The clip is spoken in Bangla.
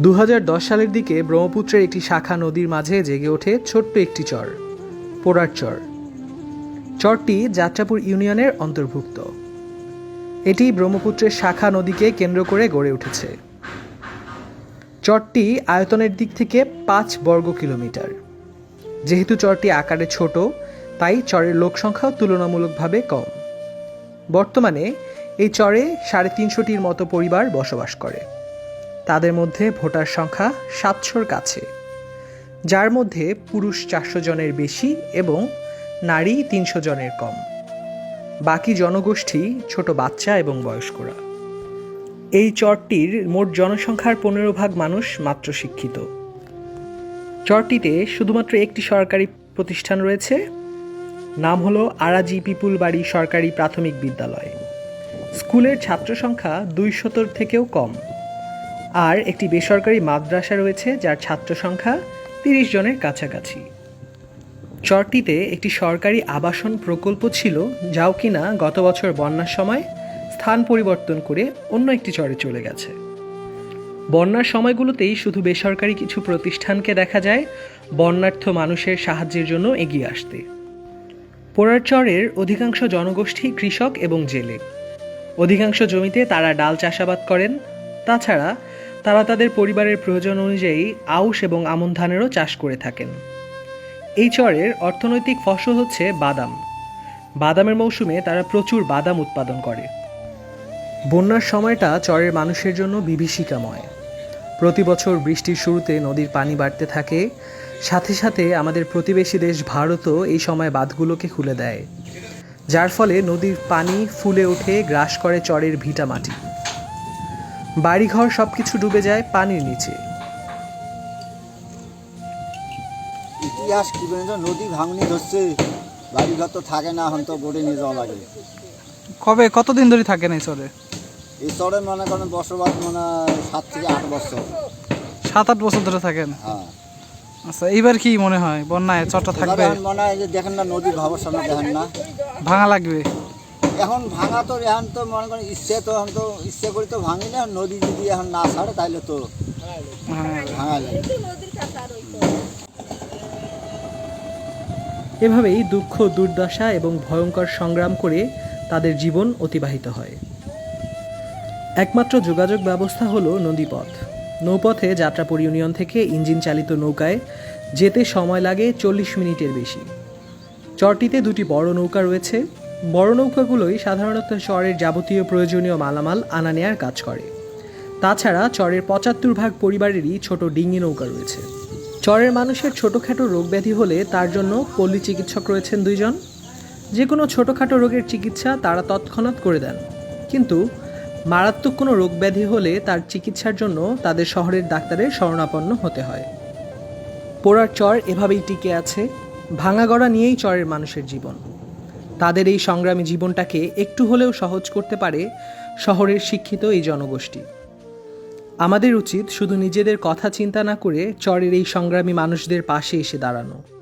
দু হাজার দশ সালের দিকে ব্রহ্মপুত্রের একটি শাখা নদীর মাঝে জেগে ওঠে ছোট্ট একটি চর, পোড়ার চর। চরটি যাত্রাপুর ইউনিয়নের অন্তর্ভুক্ত। এটি ব্রহ্মপুত্রের শাখা নদীকে কেন্দ্র করে গড়ে উঠেছে। চরটি আয়তনের দিক থেকে পাঁচ বর্গ কিলোমিটার। যেহেতু চরটি আকারে ছোট, তাই চরের লোকসংখ্যাও তুলনামূলকভাবে কম। বর্তমানে এই চরে সাড়ে তিনশোটির মতো পরিবার বসবাস করে। তাদের মধ্যে ভোটার সংখ্যা সাতশোর কাছে, যার মধ্যে পুরুষ চারশো জনের বেশি এবং নারী তিনশো জনের কম। বাকি জনগোষ্ঠী ছোট বাচ্চা এবং বয়স্করা। এই চরটির মোট জনসংখ্যার পনেরো ভাগ মানুষ মাত্র শিক্ষিত। চরটিতে শুধুমাত্র একটি সরকারি প্রতিষ্ঠান রয়েছে, নাম হলো আরাজি পিপুল বাড়ি সরকারি প্রাথমিক বিদ্যালয়। স্কুলের ছাত্র সংখ্যা দুইশতর থেকেও কম। আর একটি বেসরকারি মাদ্রাসা রয়েছে যার ছাত্র সংখ্যা তিরিশ জনের কাছাকাছি। চরটিতে একটি সরকারি আবাসন প্রকল্প ছিল, যাও কিনা গত বছর বন্যার সময় স্থান পরিবর্তন করে অন্য একটি চরে চলে গেছে। বন্যার সময়গুলোতেই শুধু বেসরকারি কিছু প্রতিষ্ঠানকে দেখা যায়, বন্যার্থ মানুষের সাহায্যের জন্য এগিয়ে আসতে। পোড়ার চরের অধিকাংশ জনগোষ্ঠী কৃষক এবং জেলে। অধিকাংশ জমিতে তারা ডাল চাষাবাদ করেন, তাছাড়া তারা তাদের পরিবারের প্রয়োজন অনুযায়ী আউশ এবং আমন ধানেরও চাষ করে থাকেন। এই চরের অর্থনৈতিক ফসল হচ্ছে বাদাম। বাদামের মৌসুমে তারা প্রচুর বাদাম উৎপাদন করে। বন্যার সময়টা চরের মানুষের জন্য বিভীষিকাময়। প্রতি বছর বৃষ্টির শুরুতে নদীর পানি বাড়তে থাকে। সাথে সাথে আমাদের প্রতিবেশী দেশ ভারতও এই সময় বাঁধগুলোকে খুলে দেয়। যার ফলে নদীর পানি ফুলে ওঠে, গ্রাস করে চরের ভিটা মাটি। বাড়িঘর সব কিছু ডুবে যায় পানির নিচে। ইতিহাস কি নদী ভাঙনি ধরছে বাড়িঘর তো থাকে না এখন তো বোটে নিয়ে যাওয়া লাগে। কবে? কতদিন ধরে থাকেন এই চরে? এই চরে মনে করেন বসবাস মনে সাত থেকে আট বছর। সাত আট বছর ধরে থাকেন? হ্যাঁ। আচ্ছা এইবার কি মনে হয় বন্যায় চরটা থাকবে? মনে হয় যে দেখেন না নদীর ভাবের সামনে দেখেন না। ভাঙা লাগবে? এখন ভাঙা তো এখন তো মনে করেন ইচ্ছে তো এখন তো ইচ্ছে করি তো ভাঙি না নদী যদি এখন না ছাড়ে, তাইলে তো ভাঙা লাগে এভাবেই দুঃখ, দুর্দশা এবং ভয়ঙ্কর সংগ্রাম করে তাদের জীবন অতিবাহিত হয়। একমাত্র যোগাযোগ ব্যবস্থা হলো নদীপথ। নৌপথে যাত্রাপুর ইউনিয়ন থেকে ইঞ্জিন চালিত নৌকায় যেতে সময় লাগে চল্লিশ মিনিটের বেশি। চরটিতে দুটি বড় নৌকা রয়েছে। বড় নৌকাগুলোই সাধারণত চরের যাবতীয় প্রয়োজনীয় মালামাল আনা নেয়ার কাজ করে। তাছাড়া চরের পঁচাত্তর ভাগ পরিবারেরই ছোট ডিঙি নৌকা রয়েছে। চরের মানুষের ছোটোখাটো রোগ ব্যাধি হলে তার জন্য পল্লী চিকিৎসক রয়েছেন দুইজন। যে কোনো ছোটোখাটো রোগের চিকিৎসা তারা তৎক্ষণাৎ করে দেন। কিন্তু মারাত্মক কোনো রোগ ব্যাধি হলে তার চিকিৎসার জন্য তাদের শহরের ডাক্তারের শরণাপন্ন হতে হয়। পোড়ার চর এভাবেই টিকে আছে। ভাঙাগড়া নিয়েই চরের মানুষের জীবন। তাদের এই সংগ্রামী জীবনটাকে একটু হলেও সহজ করতে পারে শহরের শিক্ষিত এই জনগোষ্ঠী। আমাদের উচিত শুধু নিজেদের কথা চিন্তা না করে চরের এই সংগ্রামী মানুষদের পাশে এসে দাঁড়ানো।